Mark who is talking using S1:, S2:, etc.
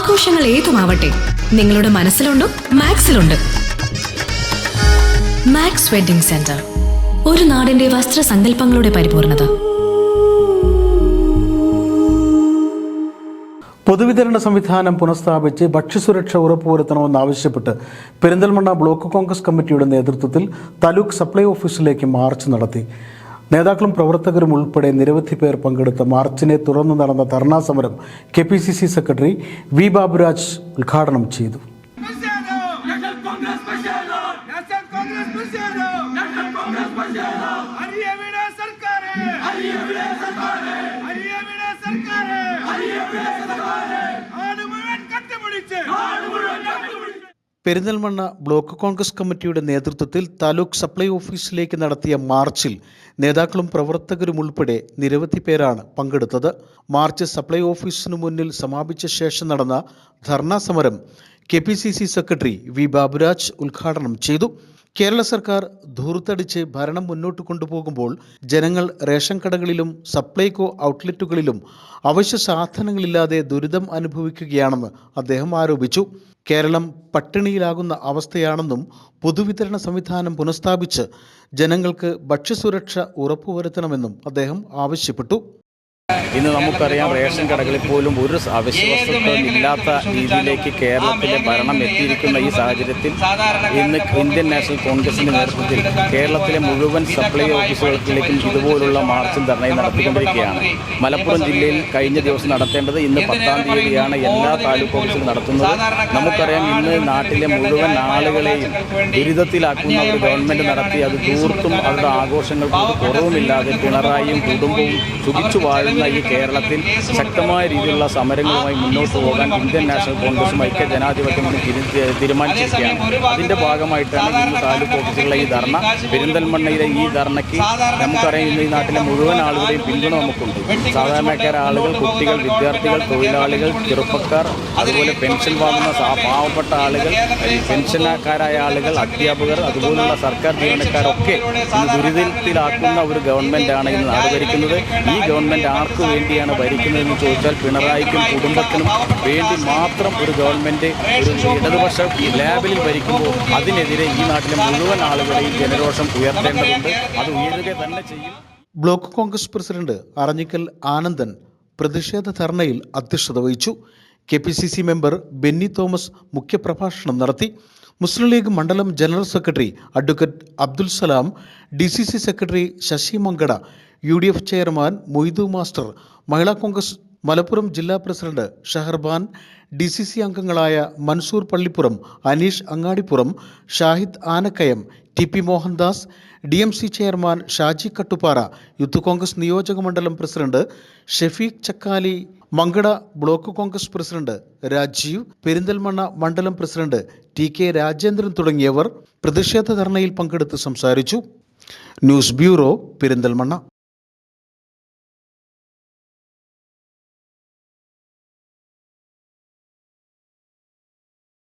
S1: ആഘോഷങ്ങൾ ഏതുമാവട്ടെ നിങ്ങളുടെ മനസ്സിലുണ്ടോ മാക്സിലുണ്ട്. മാക്സ് വെഡിംഗ് സെന്റർ ഒരു നാടിന്റെ വസ്ത്രസങ്കല്പങ്ങളുടെ പരിപൂർണത.
S2: പൊതുവിതരണ സംവിധാനം പുനഃസ്ഥാപിച്ച് ഭക്ഷ്യസുരക്ഷ ഉറപ്പുവരുത്തണമെന്നാവശ്യപ്പെട്ട് പെരിന്തൽമണ്ണ ബ്ലോക്ക് കോൺഗ്രസ് കമ്മിറ്റിയുടെ നേതൃത്വത്തിൽ താലൂക്ക് സപ്ലൈ ഓഫീസിലേക്ക് മാർച്ച് നടത്തി. നേതാക്കളും പ്രവർത്തകരും ഉൾപ്പെടെ നിരവധി പേർ പങ്കെടുത്ത മാർച്ചിനെ തുടർന്ന് നടന്ന ധർണാ സമരം K P C C secretary V Baburaj ഉദ്ഘാടനം ചെയ്തു. പെരിന്തൽമണ്ണ ബ്ലോക്ക് കോൺഗ്രസ് കമ്മിറ്റിയുടെ നേതൃത്വത്തിൽ താലൂക്ക് സപ്ലൈ ഓഫീസിലേക്ക് നടത്തിയ മാർച്ചിൽ നേതാക്കളും പ്രവർത്തകരും ഉൾപ്പെടെ നിരവധി പേരാണ് പങ്കെടുത്തത്. മാർച്ച് സപ്ലൈ ഓഫീസിനു മുന്നിൽ സമാപിച്ച ശേഷം നടന്ന ധർണാ സമരം K P C C secretary V Baburaj ഉദ്ഘാടനം ചെയ്തു. കേരള സർക്കാർ ധൂർത്തടിച്ച് ഭരണം മുന്നോട്ട് കൊണ്ടുപോകുമ്പോൾ ജനങ്ങൾ റേഷൻ കടകളിലും സപ്ലൈകോ ഔട്ട്ലെറ്റുകളിലും അവശ്യ സാധനങ്ങളില്ലാതെ ദുരിതം അനുഭവിക്കുകയാണെന്ന് അദ്ദേഹം ആരോപിച്ചു. കേരളം പട്ടിണിയിലാകുന്ന അവസ്ഥയാണെന്നും പൊതുവിതരണ സംവിധാനം പുനഃസ്ഥാപിച്ച് ജനങ്ങൾക്ക് ഭക്ഷ്യസുരക്ഷ ഉറപ്പുവരുത്തണമെന്നും അദ്ദേഹം ആവശ്യപ്പെട്ടു.
S3: ഇന്ന് നമുക്കറിയാം റേഷൻ കടകളിൽ പോലും ഒരു അവിശ്വാസത്വം ഇല്ലാത്ത രീതിയിലേക്ക് കേരളത്തിലെ ഭരണം എത്തിയിരിക്കുന്ന ഈ സാഹചര്യത്തിൽ ഇന്ന് ഇന്ത്യൻ നാഷണൽ കോൺഗ്രസിന്റെ നേതൃത്വത്തിൽ കേരളത്തിലെ മുഴുവൻ സപ്ലൈ ഓഫീസുകളിലേക്കും ഇതുപോലുള്ള മാർച്ചും ധർണയും നടത്തിക്കൊണ്ടിരിക്കുകയാണ്. മലപ്പുറം ജില്ലയിൽ കഴിഞ്ഞ ദിവസം നടത്തേണ്ടത് ഇന്ന് പത്താം തീയതിയാണ് എല്ലാ താലൂക്ക് ഓഫീസിലും നടത്തുന്നത്. നമുക്കറിയാം ഇന്ന് നാട്ടിലെ മുഴുവൻ ആളുകളെയും ദുരിതത്തിലാക്കുന്ന ഒരു ഗവൺമെന്റ് നടത്തി അത് തീർത്തും അവരുടെ ആഘോഷങ്ങൾക്ക് കുറവുമില്ലാതെ പിണറായിയും കുടുംബവും സുഖിച്ചു വാഴുന്ന ഈ കേരളത്തിൽ ശക്തമായ രീതിയിലുള്ള സമരങ്ങളുമായി മുന്നോട്ട് പോകാൻ ഇന്ത്യൻ നാഷണൽ കോൺഗ്രസും ഐക്യ ജനാധിപത്യമാണ് തീരുമാനിച്ചിരിക്കുകയാണ്. അതിന്റെ ഭാഗമായിട്ടാണ് ഇന്ന് താലൂക്ക് ഓഫീസിലുള്ള ഈ ധർണ. പെരിന്തൽമണ്ണയിലെ ഈ ധർണയ്ക്ക് നമുക്കറിയാം ഈ നാട്ടിലെ മുഴുവൻ ആളുകളുടെയും പിന്തുണ നമുക്കുണ്ട്. സാധാരണക്കാരെ ആളുകൾ കുട്ടികൾ വിദ്യാർത്ഥികൾ തൊഴിലാളികൾ ചെറുപ്പക്കാർ അതുപോലെ പെൻഷൻ വാങ്ങുന്ന പാവപ്പെട്ട ആളുകൾ പെൻഷനക്കാരായ ആളുകൾ അധ്യാപകർ അതുപോലുള്ള സർക്കാർ ജീവനക്കാരൊക്കെ ദുരിതത്തിലാക്കുന്ന ഒരു ഗവൺമെന്റാണ് ഇന്ന് നാട് ഭരിക്കുന്നത് ഈ ഗവൺമെന്റ് ആർക്കു വേണ്ടിയാണ് ഭരിക്കുന്നതെന്ന് ചോദിച്ചാൽ പിണറായിക്കും കുടുംബത്തിനും വേണ്ടി മാത്രം ഒരു ഗവൺമെന്റ് ഒരു ഇടതുപക്ഷ ലാബിലിൽ ഭരിക്കുമ്പോൾ അതിനെതിരെ ഈ നാട്ടിലെ മുഴുവൻ ആളുകളെയും ജനരോഷം ഉയർത്തേണ്ടതുണ്ട്. അത് ഉയരുക തന്നെ ചെയ്യും.
S2: ബ്ലോക്ക് കോൺഗ്രസ് പ്രസിഡന്റ് അറഞ്ഞിക്കൽ ആനന്ദൻ പ്രതിഷേധ ധർണയിൽ അധ്യക്ഷത വഹിച്ചു. K P C C member Benny Thomas മുഖ്യപ്രഭാഷണം നടത്തി. മുസ്ലിം ലീഗ് മണ്ഡലം general secretary advocate Abdul Salam D C C secretary Sasi Mankada U D F chairman Moidu master Mahila Congress Malappuram ജില്ലാ president Shaharban D C C അംഗങ്ങളായ Mansoor Pallippuram Aneesh Angadippuram Shahid Anakkayam T P Mohandas D M C chairman Shaji Kattuppara youth Congress നിയോജക മണ്ഡലം president Shafeeq Chakkali Mankada block Congress president Rajeev Perinthalmanna മണ്ഡലം president T K Rajendran തുടങ്ങിയവർ പ്രതിഷേധ ധർണയിൽ പങ്കെടുത്ത് സംസാരിച്ചു. News bureau Perinthalmanna.